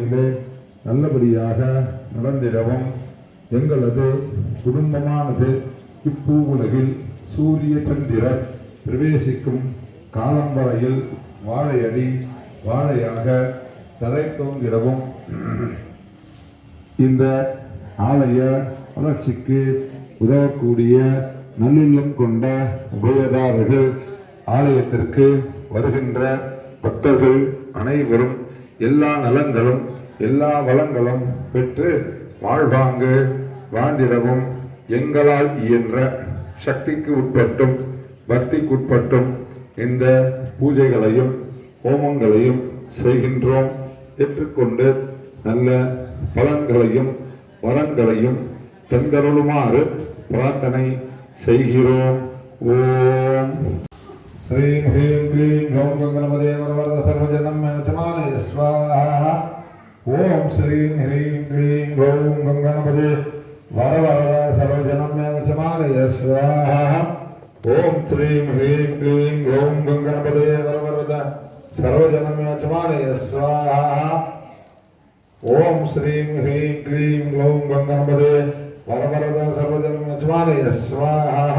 வாழ்க்கையிலே நல்லபடியாக நடந்திடவும். எங்களது குடும்பமானது இப்பூவுலகில் சூரிய சந்திரர் பிரவேசிக்கும் காலம் வரையில் வாழையடி வாழையாக தலை தோங்கிடவும் இந்த ஆலய வளர்ச்சிக்கு உதவக்கூடிய நல்லுள்ளம் கொண்ட உபயதாரர்கள் ஆலயத்திற்கு வருகின்ற பக்தர்கள் அனைவரும் எல்லா நலங்களும் எல்லா வளங்களும் பெற்று வாழ்வாங்கு வாழ்ந்திடவும் எங்களால் இயன்ற சக்திக்கு உட்பட்டும் பக்திக்குட்பட்டும் இந்த பூஜைகளையும் ஹோமங்களையும் செய்கின்றோம். ஏற்றுக்கொண்டு நல்ல பலன்களையும் வளங்களையும் தந்தருளுமாறு பிரார்த்தனை செய்கிறோம். ஓம். శ్రీం హ్రీం క్లీం హ్రౌం గంగనపదే వరవరద సర్వజనం యజమానయ స్వాహ. ఓం శ్రీం హ్రీం క్లీం హ్రౌం గంగనపదే వరవరద సర్వజనం యజమానయ స్వాహ. ఓం శ్రీం హ్రీం క్లీం హ్రౌం గంగనపదే వరవరద సర్వజనం యజమానయ స్వాహ. ఓం శ్రీం హ్రీం క్లీం హ్రౌం గంగనపదే వరవరద సర్వజనం యజమానయ స్వాహ.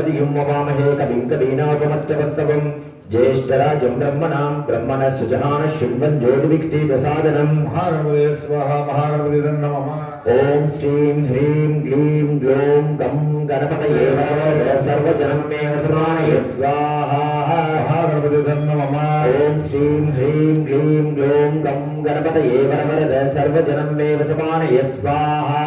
त्वा गणपतियुं मवामहे कविं कवीनापमष्टवस्तवं ज्येष्ठराजं ब्रह्मणां ब्रह्मण सुजनान शृण्वन् ज्योतिभिक्षेदसादनम् महागणपते स्वाहा महागणपते नमः ఓం శ్రీం హ్రీం గ్లీం గ్లోం గం గణపతయే నమః సర్వజనమేవ సమానయ. స్వాహా ఓం శ్రీం హ్రీం గ్లీం గ్లోం గం గణపతయే వరవరద సర్వజనమేవ సమానయ. స్వాహా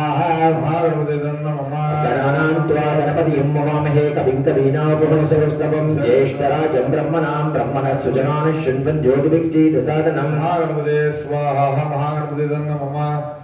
గణానాంత్వా గణపతియం మమామహే కవిం కవీనాపుమసవస్తవం జ్యేష్ఠరాజం బ్రహ్మణాం బ్రహ్మణ సుజనాను శృణ్వన్ జ్యోతిభిక్షీత సాధనం మహాగణపతే స్వాహా మహాగణపతి నమః.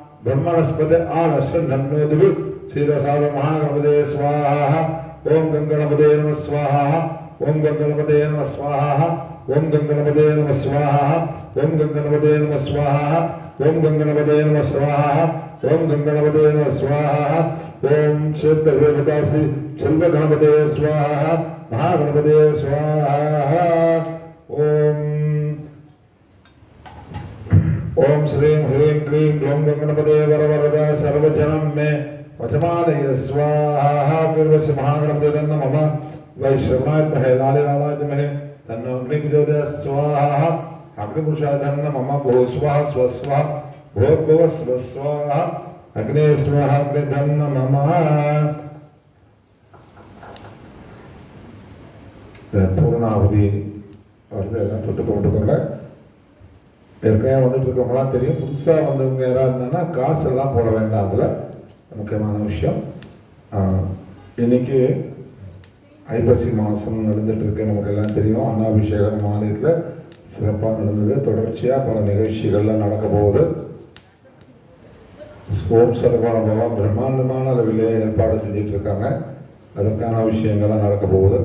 బ్రహ్మణస్పతి ఆ నశ్రం నన్నోదులు శ్రీరసాద మహాగణపదే స్వాహ ఓం గంగణపదే నమ స్వాహ ఓం గంగణపదే నమ స్వాహ ఓం గంగణపదే నమ స్వాహ ఓం గంగణపదే నమ స్వాహ ఓం గంగణపదే నమ స్వాహ ఓం గంగణపదే నమ స్వాహ ఓం క్షేత్రదేవతాసి చల్వ స్వాహ మహాగణపదే స్వాహ ఓం ఓం శ్రీం హ్రీం క్లీం హ్యం గణపదే వరవరద సర్వజనం మే వచమాదయ స్వాహ పూర్వశ మహాగణపతి తన్న మమ వైశ్రవణాత్మహే లాలిలాలాజమహే తన్న అగ్నికుజోదయ స్వాహ అగ్నిపురుషాధన్న మమ భూ స్వాహ స్వస్వాహ భోద్భవ స్వస్వాహ అగ్నే స్వాహ అగ్నిధన్న మమ. పూర్ణాహుతి. ಅವ್ರದ್ದು ಎಲ್ಲ ஏற்கனவே வந்துட்டு இருக்கவங்களாம் தெரியும். புதுசாக வந்தவங்க யாராவது இருந்தாங்கன்னா காசெல்லாம் போட வேண்டாம் அதில். முக்கியமான விஷயம். இன்னைக்கு ஐப்பசி மாதம் நடந்துட்டு இருக்கு நமக்கு எல்லாம் தெரியும். அன்னாபிஷேகம் மாநிலத்தில் சிறப்பாக நடந்தது. தொடர்ச்சியாக பல நிகழ்ச்சிகள்லாம் நடக்க போகுது. ஓம் சரவணபவா பிரம்மாண்டமான அளவிலே ஏற்பாடு செஞ்சிட்டு இருக்காங்க அதற்கான விஷயங்கள்லாம் நடக்க போகுது.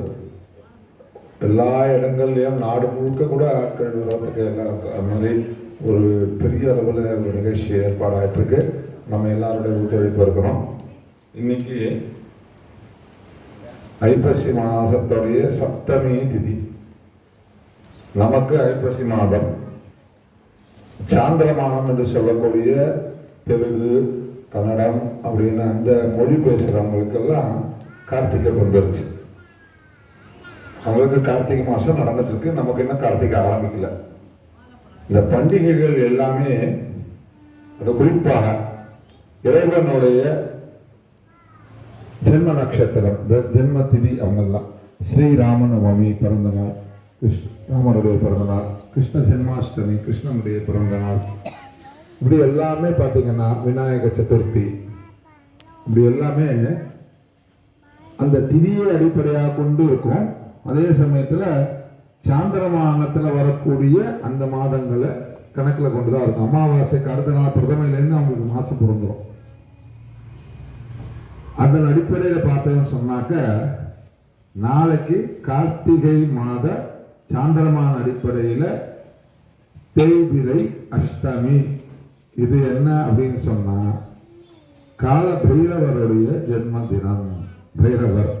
எல்லா இடங்கள்லையும் நாடு முழுக்க கூட ஆட்கள் வர்றதுக்கு எல்லாம் அது மாதிரி ஒரு பெரிய அளவில் ஒரு நிகழ்ச்சி ஏற்பாடாயிட்டு இருக்கு நம்ம எல்லாருடைய ஒத்துழைப்பு இருக்கிறோம் இன்னைக்கு ஐப்பசி மாதத்துடைய சப்தமி திதி. நமக்கு ஐப்பசி மாதம். சாந்திரமானம் என்று சொல்லக்கூடிய தெலுங்கு கன்னடம் அப்படின்னு அந்த மொழி பேசுகிறவங்களுக்கெல்லாம் கார்த்திகை வந்துருச்சு. அவங்களுக்கு கார்த்திகை மாதம் நடந்துட்டு இருக்கு நமக்கு இன்னும் கார்த்திகை ஆரம்பிக்கல. இந்த பண்டிகைகள் எல்லாமே அது குறிப்பாக இறைவனுடைய ஜென்ம நட்சத்திரம் ஜென்ம திதி அவங்கெல்லாம். ஸ்ரீராமநவமி பிறந்த நாள் கிருஷ்ண ராமனுடைய பிறந்த நாள் கிருஷ்ண ஜென்மாஷ்டமி கிருஷ்ணனுடைய பிறந்த நாள் இப்படி எல்லாமே பார்த்தீங்கன்னா விநாயக சதுர்த்தி. இப்படி எல்லாமே அந்த திதியை அடிப்படையாக கொண்டு இருக்கும். அதே சமயத்துல சாந்திரமானத்துல வரக்கூடிய அந்த மாதங்களை கணக்குல கொண்டு தான் இருக்கும். அமாவாசைக்கு அடுத்த நாள் பிரதமையிலேருந்து அவங்களுக்கு மாசம் பிறந்துடும் அதன் அடிப்படையில பார்த்தேன்னு சொன்னாக்க நாளைக்கு கார்த்திகை மாத சாந்திரமான அடிப்படையில தேய்பிரை அஷ்டமி. இது என்ன அப்படின்னு சொன்னா கால பைரவருடைய ஜென்ம தினம் பைரவர்.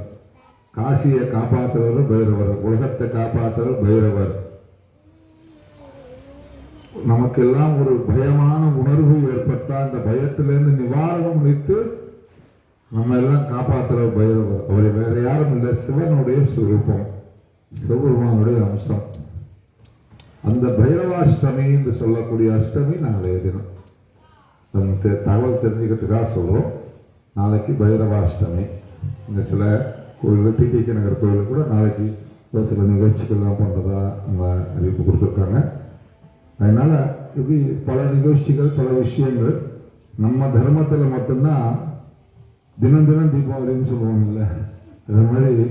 காசியை காப்பாற்றுறவரும் பைரவர் உலகத்தை காப்பாற்றுறவர் பைரவர். நமக்கெல்லாம் ஒரு பயமான உணர்வு ஏற்பட்டால் அந்த பயத்திலேருந்து நிவாரணம் முடித்து நம்ம எல்லாம் காப்பாற்றுற பைரவர். அவர் வேற யாரும் இல்லை சிவனுடைய சுரூபம் சிவபெருமானுடைய அம்சம். அந்த பைரவாஷ்டமி என்று சொல்லக்கூடிய அஷ்டமி நாளைய தினம். அந்த தெ- தகவல் தெரிஞ்சுக்கிறதுக்காக சொல்லுவோம் நாளைக்கு பைரவாஷ்டமி. இந்த சில கோயில் டிடிகே நகர் கோயிலில் கூட நாளைக்கு ஒரு சில நிகழ்ச்சிகள்லாம் பண்ணுறதா நம்ம அறிவிப்பு கொடுத்துருக்காங்க. அதனால இப்படி பல நிகழ்ச்சிகள் பல விஷயங்கள். நம்ம தர்மத்தில் மட்டும்தான் தினம் தினம் தீபாவளின்னு சொல்லுவாங்கல்ல அது மாதிரி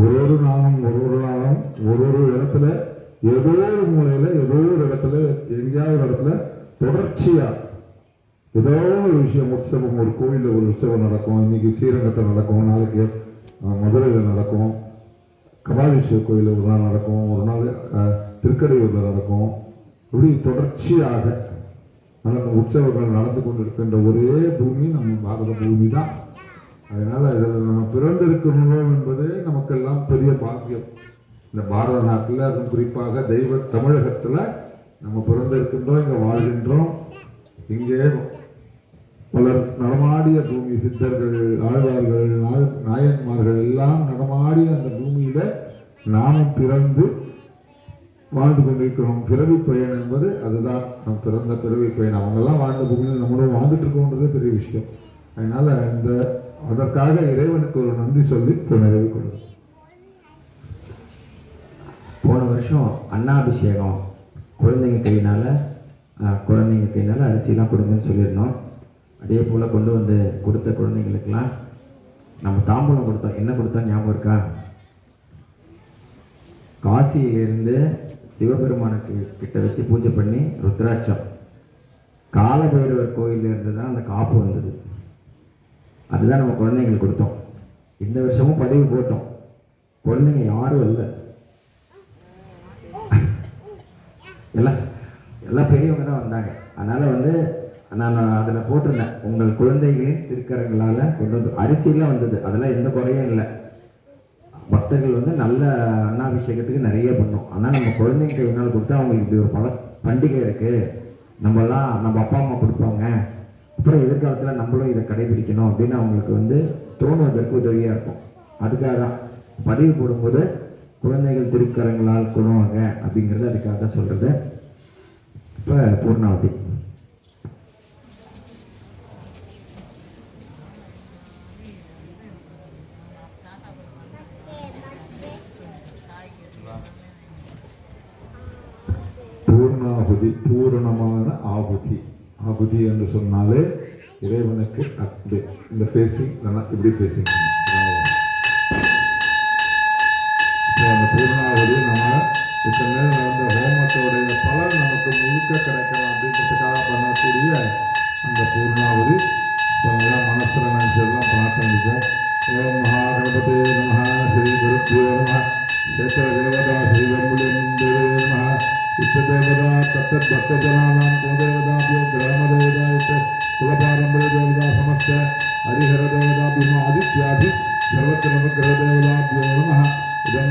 ஒரு ஒரு நாளும் ஒரு ஒரு நாளும் ஒரு ஒரு இடத்துல ஏதோ ஒரு மூலையில ஏதோ ஒரு இடத்துல எங்கேயாவது ஒரு இடத்துல தொடர்ச்சியாக ஏதோ ஒரு விஷயம் உற்சவம் ஒரு கோயிலில் ஒரு உற்சவம் நடக்கும். இன்னைக்கு ஸ்ரீரங்கத்தில் நடக்கும். நாளைக்கு மதுரையில் நடக்கும். கபாலீஸ்வர் கோயிலில் ஒரு நாள் நடக்கும். ஒரு நாள் திருக்கடையூரில் நடக்கும். இப்படி தொடர்ச்சியாக நல்ல உற்சவங்கள் நடந்து கொண்டு இருக்கின்ற ஒரே பூமி நம்ம பாரத பூமி தான். அதனால் இதில் நம்ம பிறந்திருக்கிறோம் என்பதே நமக்கெல்லாம் பெரிய பாக்கியம். இந்த பாரத நாட்டில் அதுவும் குறிப்பாக தெய்வ தமிழகத்தில் நம்ம பிறந்திருக்கின்றோம் இங்கே வாழ்கின்றோம். இங்கே பலர் நடமாடிய பூமி சித்தர்கள் ஆழ்வார்கள் நாய- நாயன்மார்கள் எல்லாம் நடமாடிய அந்த பூமியில நாமும் பிறந்து வாழ்ந்து கொண்டிருக்கிறோம். பிறவி பயன் என்பது அதுதான். நம் பிறந்த பிறவி பயன். அவங்கெல்லாம் வாழ்ந்த பூமியில் நம்மளும் வாழ்ந்துட்டு இருக்கோன்றதே பெரிய விஷயம். அதனால இந்த அதற்காக இறைவனுக்கு ஒரு நன்றி சொல்லி இப்போ நிறைவு கொள்ளும் போன வருஷம் அண்ணாபிஷேகம் குழந்தைங்க கையினால குழந்தைங்க கையினால அரிசிலாம் கொடுங்கன்னு சொல்லியிருந்தோம். அதே போல் கொண்டு வந்து கொடுத்த குழந்தைங்களுக்கெல்லாம் நம்ம தாம்பூலம் கொடுத்தோம் என்ன கொடுத்தோம் ஞாபகம் இருக்கா? காசியிலிருந்து சிவபெருமானுக்கு கிட்ட வச்சு பூஜை பண்ணி ருத்ராட்சம். காலபைரவர் கோயிலிருந்து தான் அந்த காப்பு வந்தது. அதுதான் நம்ம குழந்தைங்களுக்கு கொடுத்தோம். இந்த வருஷமும் பதிவு போட்டோம். குழந்தைங்க யாரும் இல்லை எல்லாம் எல்லாம் பெரியவங்க தான் வந்தாங்க. அதனால் வந்து நான் அதில் போட்டிருந்தேன். உங்கள் குழந்தைகளின் திருக்கரங்களால் கொண்டு வந்து வந்தது. அதெல்லாம் எந்த குறையும் இல்லை. பக்தர்கள் வந்து நல்ல அன்னாபிஷேகத்துக்கு நிறைய பண்ணோம். ஆனால் நம்ம குழந்தைங்க கையினால் கொடுத்து அவங்களுக்கு இப்படி ஒரு பல பண்டிகை இருக்குது நம்மலாம் நம்ம அப்பா அம்மா கொடுப்பாங்க. அப்புறம் எதிர்காலத்தில் நம்மளும் இதை கடைபிடிக்கணும் அப்படின்னு அவங்களுக்கு வந்து தோணுவதற்கு உதவியாக இருக்கும். அதுக்காக தான் பதிவு போடும்போது குழந்தைகள் திருக்கரங்களால் கொள்வாங்க அப்படிங்கிறது அதுக்காக தான் சொல்கிறது இப்போ பூர்ணாவதி. ஆகுதி பூரணமான ஆகுதி ஆகுதி என்று சொன்னாலே இறைவனுக்கு அன்பு. இந்த ஃபேஸிங் இல்லைன்னா இப்படி ஃபேஸிங் அந்த பூர்ணாவதி நம்ம இத்தனை நேரம் நடந்த ஹோமத்தோடைய பலன் நமக்கு முழுக்க கிடைக்கலாம் அப்படின்றதுக்காக பண்ணக்கூடிய அந்த பூர்ணாவதி. இப்போலாம் மனசில் நினச்சதெல்லாம் பிரார்த்தனைப்போம் ஓம் மகா கணபதே நமஹா. ஸ்ரீ குருத்வே நம கேத்திர தேவதா ஸ்ரீ வெம்புலேந்தே நமஹா. ഇഷ്ടദേവത തത്തത് ഭക്തജനാനാം കുലദേവതാഭ്യോ ഗ്രാമദേവതായിട്ട് കുലപാരമ്പര്യ ദേവത സമസ്ത ഹരിഹര ദേവതാഭ്യോ ആദിത്യാദി സർവത്ര നവഗ്രഹദേവതാഭ്യോ നമ ഇതം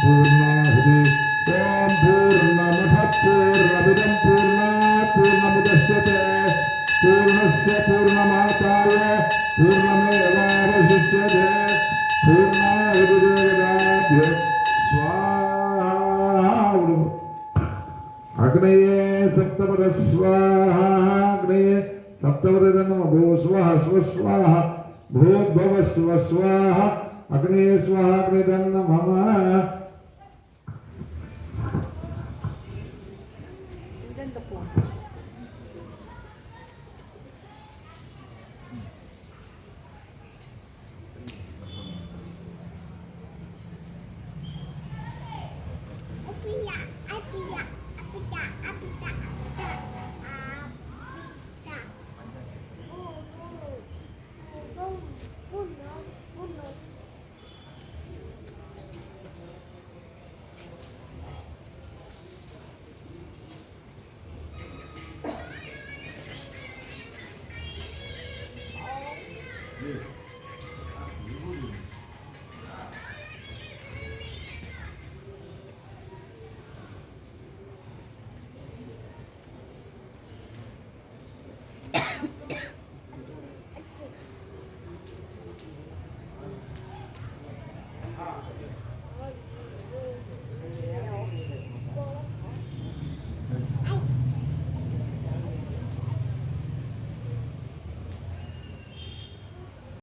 പൂർണ്ണാഹുതി ഓം പൂർണ്ണമഭ പൂർണ്ണമിതം പൂർണ്ണാ പൂർണ്ണമുദശ്യത്തെ പൂർണ്ണസ്യ പൂർണ്ണമാതായ പൂർണ്ണ అగ్నయే సప్తపద స్వాహ అగ్నయే సప్తపద నమ భూ స్వాహ స్వస్వాహ భూద్భవ స్వస్వాహ అగ్నయే స్వాహ అగ్నిదన్న మమ